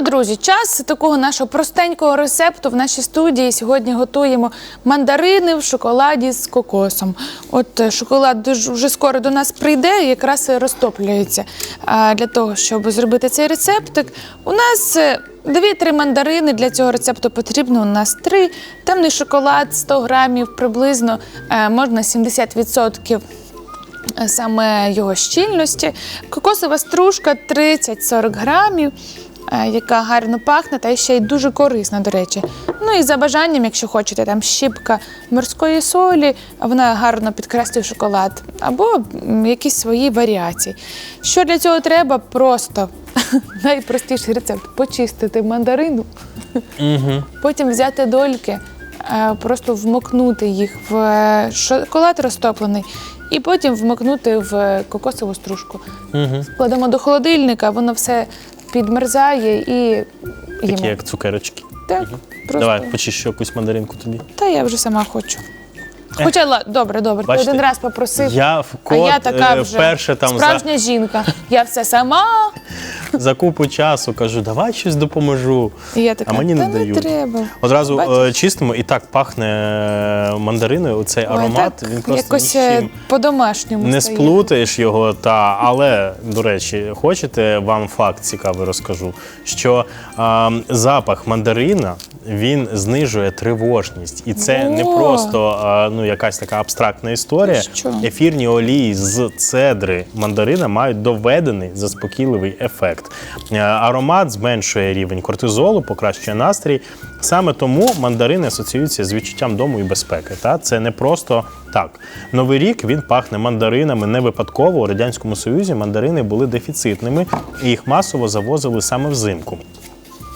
друзі, час такого нашого простенького рецепту в нашій студії. Сьогодні готуємо мандарини в шоколаді з кокосом. От е, шоколад вже скоро до нас прийде, і якраз розтоплюється. А для того, щоб зробити цей рецептик, у нас. е, Дві-три мандарини для цього рецепту потрібно. У нас три. Темний шоколад 100 грамів приблизно, е, можна 70% е, саме його щільності. Кокосова стружка 30-40 грамів, е, яка гарно пахне та ще й дуже корисна, до речі. Ну і за бажанням, якщо хочете, там щіпка морської солі, вона гарно підкреслює шоколад, або якісь свої варіації. Що для цього треба? Просто найпростіший рецепт почистити мандарину. Угу. Потім взяти дольки, е, просто вмокнути їх в е, шоколад розтоплений, і потім вмокнути в кокосову стружку. Угу. Кладемо до холодильника, воно все підмерзає і Такі як цукерочки. Так, просто. Давай, почищу якусь мандаринку тобі. Та я вже сама хочу. Хоча ла- добре, добре, Бачите, ти один раз попросив. Я в а я така е, вже вперше там за, справжня жінка. Я все сама. за купу часу кажу, давай щось допоможу. І я така, а мені та не не дають. треба. Одразу Бачиш? е, чистимо і так пахне е, мандариною. Оцей Ой, аромат. так, він просто якось ні з е, чим по-домашньому не стає. сплутаєш його, та але до речі, хочете вам факт цікавий розкажу, що а, запах мандарина він знижує тривожність, і це не просто а, ну якась така абстрактна історія. Що? Ефірні олії з цедри мандарина мають доведений заспокійливий ефект. Е, Аромат зменшує рівень кортизолу, покращує настрій. Саме тому мандарини асоціюються з відчуттям дому і безпеки. Та це не просто так. Новий рік він пахне мандаринами не випадково. У радянському союзі мандарини були дефіцитними і їх масово завозили саме взимку.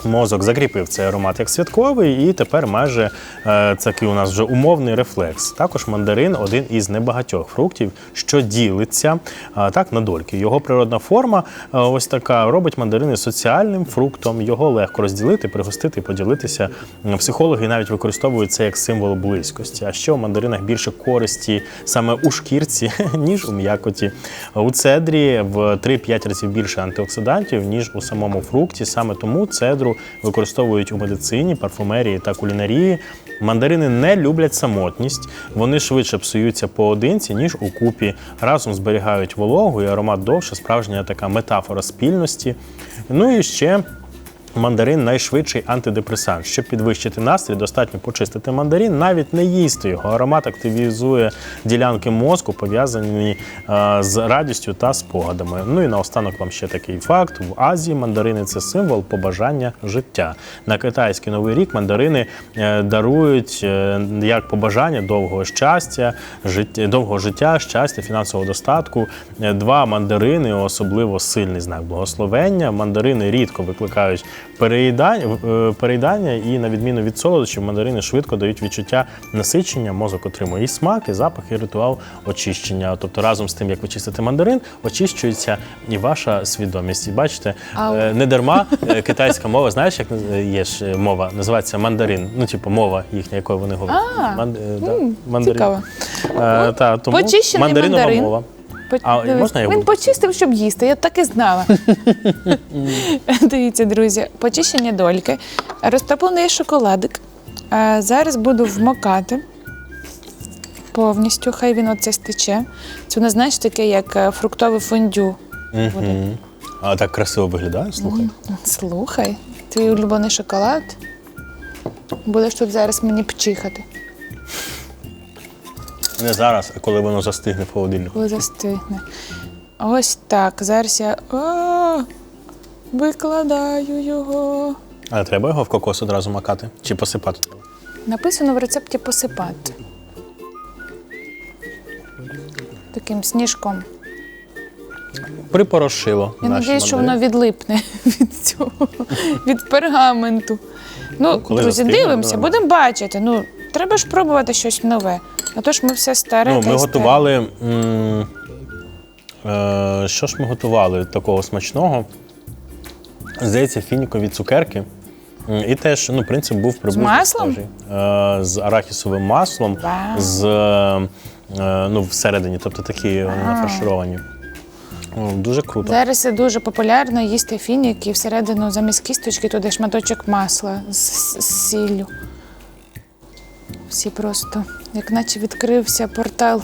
Мозок закріпив цей аромат як святковий, і тепер майже е, такий у нас вже умовний рефлекс. Також мандарин один із небагатьох фруктів, що ділиться е, так на дольки. Його природна форма е, ось така робить мандарини соціальним фруктом. Його легко розділити, пригостити, поділитися. Психологи навіть використовують це як символ близькості. А ще у мандаринах більше користі саме у шкірці, ніж у м'якоті. У цедрі в 3-5 разів більше антиоксидантів, ніж у самому фрукті. Саме тому цедру використовують у медицині, парфумерії та кулінарії. Мандарини не люблять самотність, вони швидше псуються поодинці, ніж у купі. Разом зберігають вологу і аромат довше, справжня така метафора спільності. Ну і ще Мандарин найшвидший антидепресант. Щоб підвищити настрій, достатньо почистити мандарин, навіть не їсти його. Аромат активізує ділянки мозку, пов'язані е, з радістю та спогадами. Ну і наостанок вам ще такий факт: в Азії мандарини це символ побажання життя. На китайський новий рік мандарини е, дарують е, як побажання довгого щастя, життя, довгого життя, щастя, фінансового достатку. Два мандарини особливо сильний знак благословення. Мандарини рідко викликають переїдання, е, переїдання і, на відміну від солодощів, мандарини швидко дають відчуття насичення, мозок отримує і смак, і запах, і ритуал очищення. Тобто разом з тим, як ви чистите мандарин, очищується і ваша свідомість. І бачите, Ау. е, не дарма е, китайська мова, знаєш, як є ж мова, називається мандарин. Ну, типу, мова їхня, якою вони говорять. А, Ман- да, мандарин. цікаво. Е, та, тому Почищений мандаринова мандарин. мова. По- А можна я Він буду? почистив, щоб їсти. Я так і знала. Дивіться, друзі, почищені дольки, розтоплений шоколадик. Е, Зараз буду вмокати повністю. Хай він оце стече. Це воно, знаєш, таке, як е, фруктове фондю. Мгм. А так красиво виглядає, слухай. Слухай, твій улюблений шоколад. Будеш тут зараз мені пчихати, Не зараз, а коли воно застигне в холодильнику. коли застигне. Ось так. Зараз я О, викладаю його. А треба його в кокос одразу макати? Чи посипати? Написано в рецепті посипати. Таким сніжком. Припорошило. Я сподіваюся, що воно відлипне від цього, від пергаменту. Ну, коли друзі, застигне, дивимося, буде будемо бачити. Ну, треба ж пробувати щось нове. А то ж ми все старе. Ну, та ми й старе. готували. м, Е, що ж ми готували такого смачного? Здається, фінікові цукерки. М, І теж ну, принцип був приблизно маслом? схожий. Е, з арахісовим маслом, Вау. з е, ну, всередині, тобто такі вони нафаршировані. О, Дуже круто. Зараз дуже популярно їсти фінік і всередину замість кісточки туди шматочок масла з, з сіллю. Всі просто, як наче відкрився портал.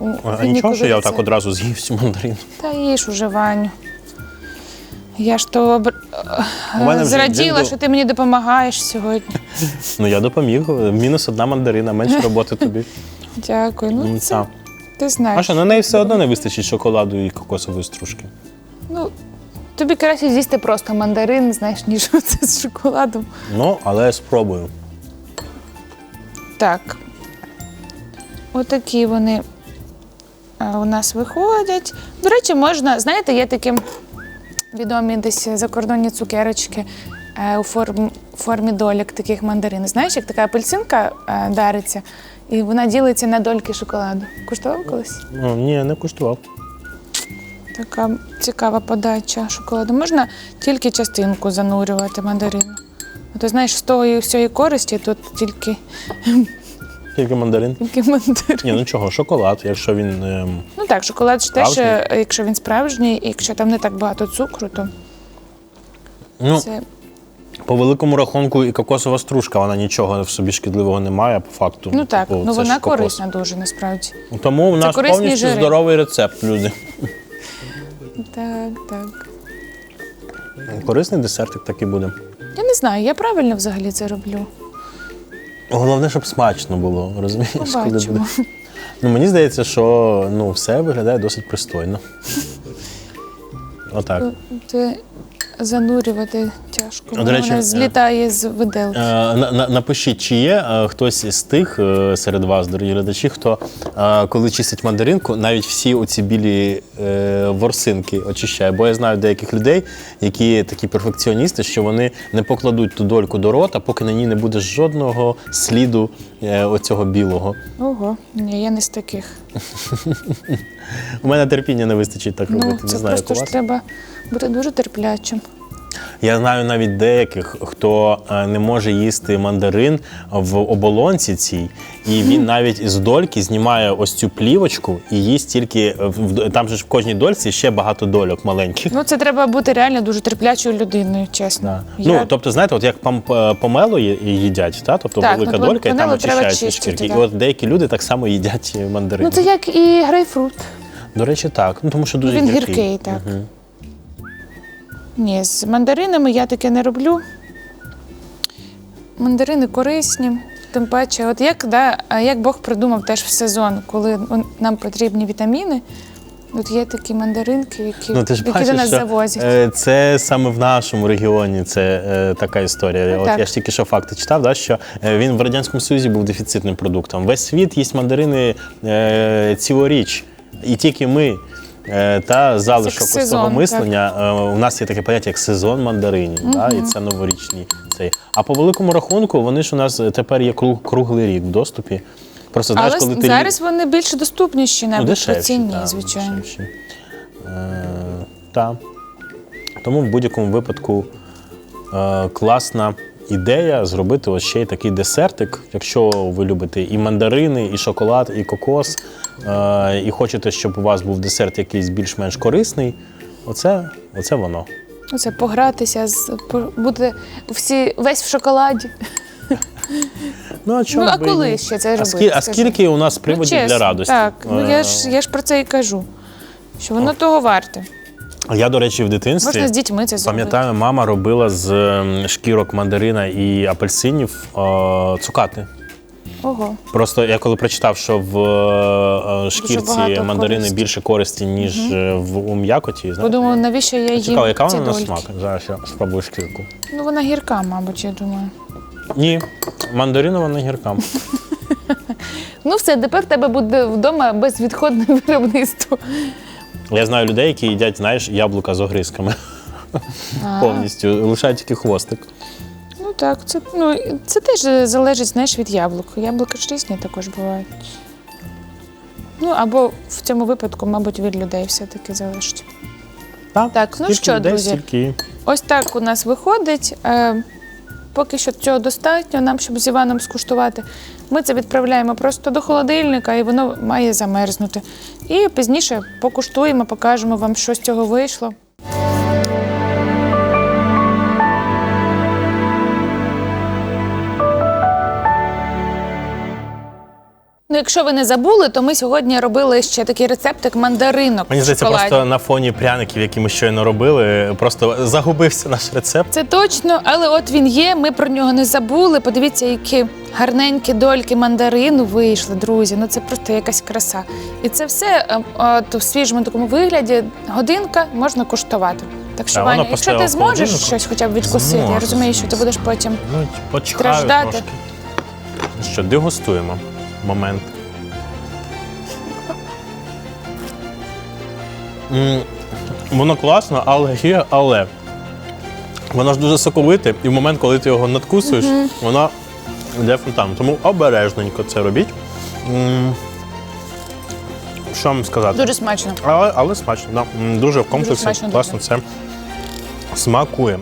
у А нічого, що я отак одразу з'їв всю мандарину. Та їж уже, Ваню. Я ж то обр- У мене вже зраділа, день що ти мені допомагаєш сьогодні. Ну я допоміг. Мінус одна мандарина, менше роботи тобі. Дякую. Ну, це, та. ти знаєш. А що, на неї все одно не вистачить шоколаду і кокосової стружки. Ну, тобі краще з'їсти просто мандарин, знаєш, ніж це з шоколадом. Ну, але я спробую. Так. Отакі вони е, у нас виходять. До речі, можна, знаєте, є такі відомі десь закордонні цукерочки е, у форм, формі дольок таких мандарин. Знаєш, як така апельсинка е, дариться, і вона ділиться на дольки шоколаду. Куштував колись? Ну, ні, не куштував. Така цікава подача шоколаду. Можна тільки частинку занурювати мандарину. То знаєш, з тої всієї користі тут тільки, Тільки мандарин. тільки мандарин. Ні, ну чого, шоколад, якщо він. ем, Ну так, шоколад ж теж, Справжній? е, якщо він справжній, і якщо там не так багато цукру, то Ну, це по великому рахунку, і кокосова стружка, вона нічого в собі шкідливого не має, по факту. ну так, Типу, ну це вона кокос. корисна дуже насправді. Тому в нас корисні повністю жири. здоровий рецепт, люди. Так, так. Корисний десертик такий буде. Я не знаю, я правильно взагалі це роблю. Головне, щоб смачно було, розумієш? коли Побачимо. буде. Ну, мені здається, що ну, все виглядає досить пристойно. Отак. Це занурювати тяжко. До речі, вона е, злітає з виделки. Е, на- на- Напишіть, чи є е, хтось з тих серед вас, дорогі глядачі, хто коли чистить мандаринку, навіть всі оці білі ворсинки очищає. Бо я знаю деяких людей, які такі перфекціоністи, що вони не покладуть ту дольку до рота, поки на ній не буде жодного сліду оцього білого. Ого, ні, я не з таких. У мене терпіння не вистачить так робити. Ну, не знаю, просто ж треба бути дуже терплячим. Я знаю навіть деяких, хто е, не може їсти мандарин в оболонці цій, і він навіть з дольки знімає ось цю плівочку і їсть тільки в- там же ж в кожній дольці ще багато дольок маленьких. Ну, це треба бути реально дуже терплячою людиною, чесно. Ну, Я- тобто, знаєте, от як пам- помело їдять, та? тобто Так, велика ну, долька, і там помело треба очищаються. І от деякі люди так само їдять мандарин. Ну, це як і грейпфрут. До речі, так. Ну тому що дуже Він гіркий. гіркий, так. Ні, з мандаринами я таке не роблю. Мандарини корисні. Тим паче, от як, да, як Бог придумав теж в сезон, коли нам потрібні вітаміни. От є такі мандаринки, які, Ну, ти ж які бачиш, до нас що завозять. е, це саме в нашому регіоні. Це е, така історія. Ну, От так. я ж тільки що факти читав, да, що е, він в радянському Союзі був дефіцитним продуктом. Весь світ їсть мандарини е, цілоріч, і тільки ми. Е, Та залишок ось сезон, того мислення. е, У нас є таке поняття, як сезон мандаринів, да, і це новорічний цей. А по великому рахунку, вони ж у нас тепер є круг- круглий рік в доступі. Просто знаєш, Але коли ти зараз вони більш доступніші Ну, навіть по дешевші, ціні, так, звичайно. дешевші. Е, та. Тому в будь-якому випадку е, класна ідея зробити ось ще й такий десертик, якщо ви любите і мандарини, і шоколад, і кокос, е, і хочете, щоб у вас був десерт якийсь більш-менш корисний. Оце, оце воно. Оце погратися, з, бути всі, весь в шоколаді. Ну, а, чому Ну, а би коли ні? ще це а, робити, скі- а скільки у нас приводів ну, чесно, для радості? Так, ну я Е, ж, я ж про це і кажу. Що воно того варте. Я, до речі, в дитинстві. Можна з дітьми це зробити. Пам'ятаю, мама робила з ем, шкірок мандарина і апельсинів е, цукати. Ого. Просто я коли прочитав, що в е, шкірці багато мандарини користі. більше користі, ніж е, в у м'якоті. знаєте. Подумала, навіщо я їм Цікаво, яка ці вона на дольки? смак? Зараз я спробую шкірку. Ну, вона гірка, мабуть, я думаю. Ні, мандаринова не гірка. Ну все, тепер в тебе буде вдома безвідходне виробництво. Я знаю людей, які їдять, знаєш, яблука з огризками. А, Повністю лишають тільки хвостик. Ну так, це, ну, це теж залежить знаєш, від яблук. Яблука ж різні також бувають. Ну, або в цьому випадку, мабуть, від людей все-таки залежить. Так, ну Скільки що, людей, друзі? стільки і- Ось так у нас виходить. Е, поки що цього достатньо нам, щоб з Іваном скуштувати. Ми це відправляємо просто до холодильника, і воно має замерзнути. І пізніше покуштуємо, покажемо вам, що з цього вийшло. Ну, якщо ви не забули, то ми сьогодні робили ще такий рецептик мандаринок. Мені в здається, шоколаді. просто на фоні пряників, які ми щойно робили, просто загубився наш рецепт. Це точно, але от він є. Ми про нього не забули. Подивіться, які гарненькі дольки мандарину вийшли, друзі. Ну це просто якась краса. І це все е, от, в свіжому такому вигляді. Годинка можна куштувати. Так що, воно Ваня, якщо ти в зможеш холодильнику? щось хоча б відкусити, я Зможу, розумію, що ти будеш потім. Ну, почекаю Страждати. трошки. Ну Що, дегустуємо момент. Воно класно, але є, але. Воно ж дуже соковите, і в момент, коли ти його надкусуєш, воно йде фонтаном. Тому обережненько це робіть. Що вам сказати? Дуже смачно. Але, але смачно, да. Дуже в комплексі смачно, класно це смакує.